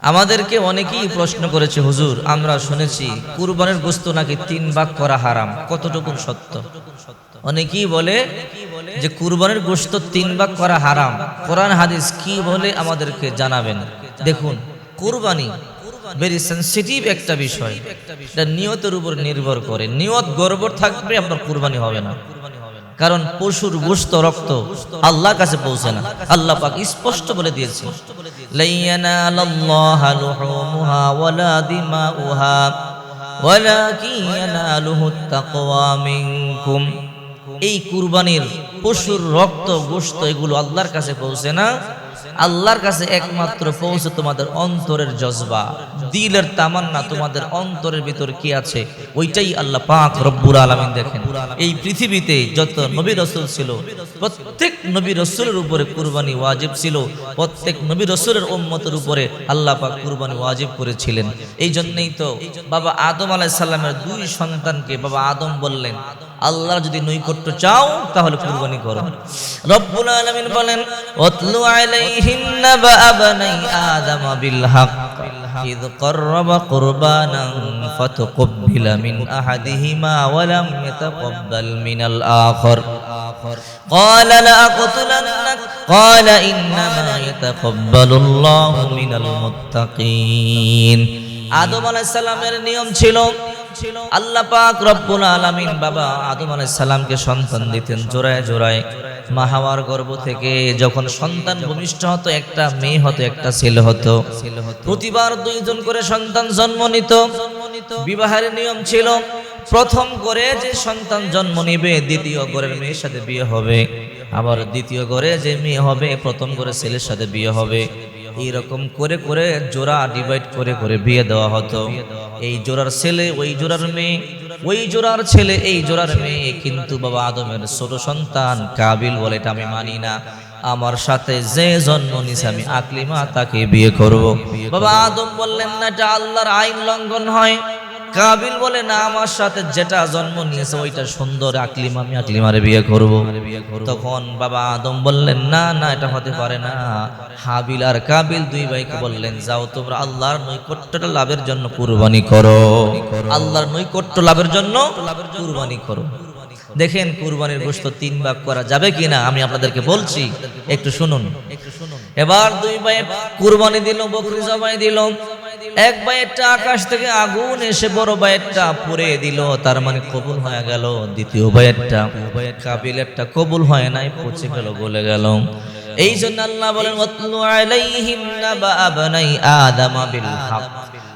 আমাদেরকে অনেকেই প্রশ্ন করেছে, হুজুর, আমরা শুনেছি কুরবানের গোস্ত নাকি তিন ভাগ করা হারাম। কতটুকু সত্য? অনেকেই বলে যে, কুরবানের গোস্ত তিন ভাগ করা হারাম। কোরআন, হাদিস কি বলে আমাদেরকে জানাবেন? দেখুন, কুরবানি ভেরি সেন্সিটিভ একটা বিষয়। এটা নিয়তের উপর নির্ভর করে। নিয়ত গর্বর থাকবে, আপনার কুরবানি হবে না। কারণ পশুর গোস্ত রক্ত আল্লাহর কাছে পৌঁছে না। আল্লাহ পাক স্পষ্ট বলে দিয়েছে এই কুরবানির পশুর রক্ত গোস্ত এগুলো আল্লাহর কাছে পৌঁছে না। আল্লাহর কাছে একমাত্র পৌঁছে তোমাদের অন্তরের জজবা। দিলের তামান্না তোমাদের অন্তরের ভিতর কি আছে? ওইটাই আল্লাহ পাক রব্বুল আলামিন দেখেন। এই পৃথিবীতে যত নবী রসুল ছিল, প্রত্যেক নবী রসুলের উপরে কুরবানি ওয়াজিব ছিল। প্রত্যেক নবী রসুলের উম্মতের উপরে আল্লাহ পাক কুরবানি ওয়াজিব করেছিলেন। এই জন্যই তো বাবা আদম আলাইহিস সালামের দুই সন্তানকে বাবা আদম বললেন আল্লাহ যদি নৈকট্য চাও তাহলে কুরবানি করো রব্বুল আলামিন বলেন ওয়াতলু আলাইহিম নাবা আবনাই আদম বিল হক إذ قرب قربانا فتقبل من أحدهما ولم يتقبل من الآخر قال لأقتلنك قال إنما يتقبل الله من المتقين আদম আলাইহিস সালামের নিয়ম ছিল আল্লাহ পাক রব্বুল আলামিন বাবা আদম আলাইহিস সালামকে সন্তান দিতেন জোড়ায় জোড়ায়। মাহাওয়ার গর্ভ থেকে যখন সন্তান ভূমিষ্ঠ হতো, একটা মেয়ে হতো, একটা ছেলে হতো। প্রতিবার দুইজন করে সন্তান জন্ম নিত। বিবাহের নিয়ম ছিল, প্রথম করে যে সন্তান জন্ম নিবে, দ্বিতীয় ঘরের মেয়ের সাথে বিয়ে হবে। আবার দ্বিতীয় ঘরে যে মেয়ে হবে, প্রথম করে ছেলের সাথে বিয়ে হবে। এইরকম করে করে জোড়া ডিভাইড করে করে বিয়ে দেওয়া হতো। এই জোড়ার ছেলে, ওই জোড়ার মেয়ে, ওই জোড়ার ছেলে, এই জোড়ার মেয়ে কিন্তু বাবা আদমের ছোট সন্তান কাবিল বলে এটা আমি মানি না। আমার সাথে যে জন্ম নিছে আমি আকলিমা তাকে বিয়ে করব। বাবা আদম বললেন না এটা আল্লাহর আইন লঙ্ঘন হয়। কাবিল বলে, না, আমার সাথে যেটা জন্ম নিয়েছে, ওইটা সুন্দর, আকলিম, আমি আকলিমারে বিয়ে করব। তখন বাবা আদম বললেন, না না, এটা হতে পারে না। হাবিল আর কাবিল দুই ভাইকে বললেন, যাও তোমরা আল্লাহর নৈকট্যটা লাভের জন্য কুরবানি করো। আল্লাহর নৈকট্য লাভের জন্য কুরবানি করো। দেখেন, কুরবানির গোশত তিন ভাগ করা যাবে কিনা, আমি আপনাদেরকে বলছি, একটু শুনুন। একটু শুনুন এবার দুই ভাই কুরবানি দিল, বকরি জবাই দিল। এক বাইরটা আকাশ থেকে আগুন এসে বড় বাইরটা পরে দিল তার মানে কবুল হয়ে গেল দ্বিতীয় বাইরটা কাবিলেরটা কবুল হয় নাই পচে গেল গলে গেল এই জন্য আল্লাহ বলেন ওয়াতলু আলাইহিম নাবা আবনাই আদামা বিল হক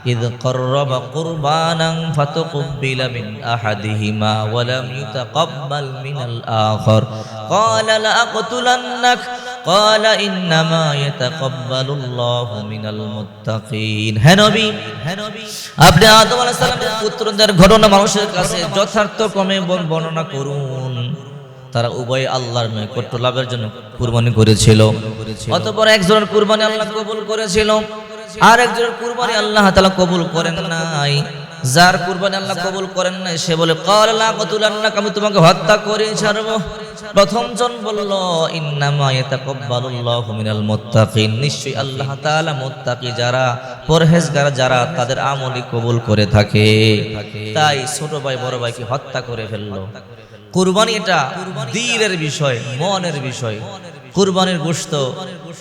إذ قرب قربانا فتقبل من أحدهما ولم يتقبل من الآخر قال لأقتلنك قال إنما يتقبل الله من المتقين হে নবী হে নবী আপনি আদম আলাইহিস সালামের পুত্রদের ঘটনা মানুষের কাছে যথার্থ ক্রমে বর্ণনা করুন তারা উভয় আল্লাহর নৈকট্য লাভের জন্য কুরবানি করেছিল অতঃপর একজনের কুরবানি আল্লাহ কবুল করেছিল আর একজনের কুরবানি আল্লাহ তাআলা কবুল করেন নাই যার কুরবানি আল্লাহ কবুল করেন নাই সে বলে কাল লা কতুলান্নাক আমি তোমাকে হত্যা করে ছাড়ব প্রথম জন বলল, ইন্নামা আল্লাহ যারা, পরহেজগার যারা, তাদের আমলই কবুল করে থাকে। তাই ছোট ভাই, বড় ভাইকে হত্যা করে ফেলল। কুরবানি এটা দিলের বিষয়, মনের বিষয়। কুরবানির গোস্ত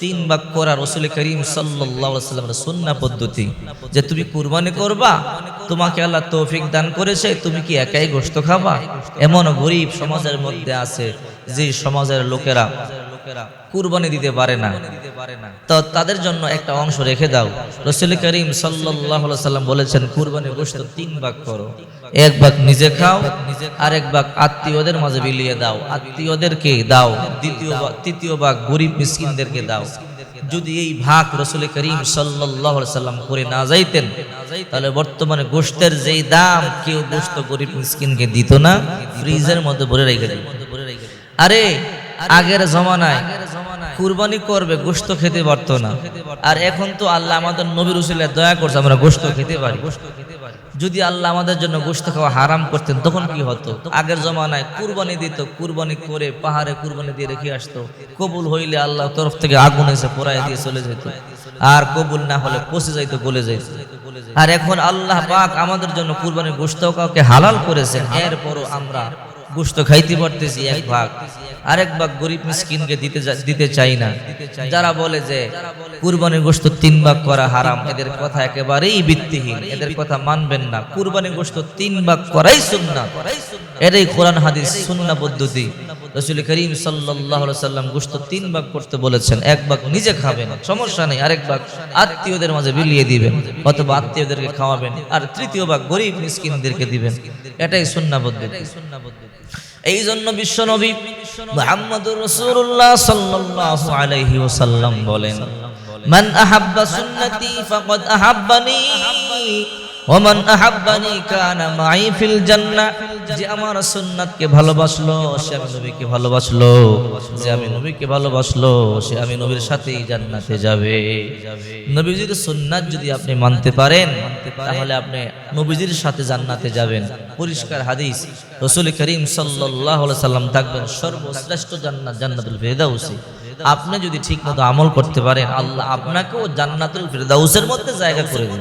তিন ভাগ করা রসুল করিম সাল্লামের সুন্না পদ্ধতি, যে তুমি কুরবানি করবা, তোমাকে আল্লাহ তৌফিক দান করেছে, তুমি কি একাই গোস্ত খাবা? এমন গরিব সমাজের মধ্যে আছে যে সমাজের লোকেরা কুরবানি দিতে পারে না। তো তাদের জন্য একটা অংশ রেখে দাও। রসুল করিম সাল্লাম বলেছেন, কুরবানির গোশত তিন ভাগ করো। এক ভাগ নিজে খাও আর এক ভাগ আত্মীয়দের মাঝে বিলিয়ে দাও। আত্মীয়দেরকে দাও, দ্বিতীয় তৃতীয় ভাগ গরিব মিসকিনদেরকে দাও। যদি এই ভাগ রসুল করিম সাল্লাম করে না যাইতেন, তাহলে বর্তমানে গোষ্ঠের যেই দাম, কেউ গোস্ত গরিব মিসকিনকে দিত না। ফ্রিজের মধ্যে ভরে রেখে দিত। আরে, আগের জমানায় কুরবানি করবে গোস্ত খেতে পারতো না। আর এখন তো আল্লাহ আমাদের নবীর উসিলে দয়া করছে, আমরা গোস্ত খেতে পারি। যদি আল্লাহ আমাদের জন্য গোস্ত খাওয়া হারাম করতেন, তখন কি হতো? আগের জমানায় কুরবানি দিত, কুরবানি করে পাহাড়ে কুরবানি দিয়ে রেখে আসতো। কবুল হইলে আল্লাহ তরফ থেকে আগুন এসে পোড়ায় দিয়ে চলে যেত। আর কবুল না হলে পচে যাইতো, গলে যাইত আর এখন আল্লাহ পাক আমাদের জন্য কুরবানির গোস্ত কাউকে হালাল করেছেন। এরপরও আমরা গোস্ত খাইতে পারতেছি এক ভাগ। আরেক ভাগ গরিব মিসকিনকে দিতে দিতে চাই না। যারা বলে যে কুরবানির গোস্ত তিন ভাগ করা হারাম, এদের কথা একেবারেই ভিত্তিহীন, এদের কথা মানবেন না। কুরবানির গোস্ত তিন ভাগ করাই সুন্নাত। এটাই কোরআন, হাদিস, সুন্না পদ্ধতি। রসুল করিম সাল্লাহ সাল্লাম গোস্ত তিন ভাগ করতে বলেছেন, এক ভাগ নিজে খাবেন সমস্যা নেই, আরেক ভাগ আত্মীয়দের মাঝে বিলিয়ে দিবেন, অথবা আত্মীয়দেরকে খাওয়াবেন, আর তৃতীয় ভাগ গরিব মিসকিনদেরকে দিবেন। এটাই সুন্না পদ্ধতি। এই জন্য বিশ্ব নবী রসুল্লাহ রাসূলুল্লাহ সাল্লাল্লাহু আলাইহি ওয়াসাল্লাম বলেন, মান আহাব্বা সুন্নতি ফাকাদ আহাব্বানি। ওমান আহাব্বানি কানা মাই ফিল জান্নাহ যে আমার সুন্নাতকে ভালোবাসলো, সে আমি নবীকে ভালোবাসলো, যে আমি নবীকে ভালোবাসলো, সে আমি নবীর সাথেই জান্নাতে যাবে। নবীজির সুন্নাত যদি আপনি মানতে পারেন, তাহলে আপনি নবীজির সাথে জান্নাতে যাবেন। পরিষ্কার হাদিস, রসুল করিম সাল্লাল্লাহু আলাইহি সাল্লাম থাকবেন সর্বশ্রেষ্ঠ জান্নাত, জান্নাতুল ফেরদাউসি। আপনি যদি ঠিকমতো আমল করতে পারেন, আল্লাহ আপনাকেও জান্নাতুল ফেরদাউসের মধ্যে জায়গা করে দেবেন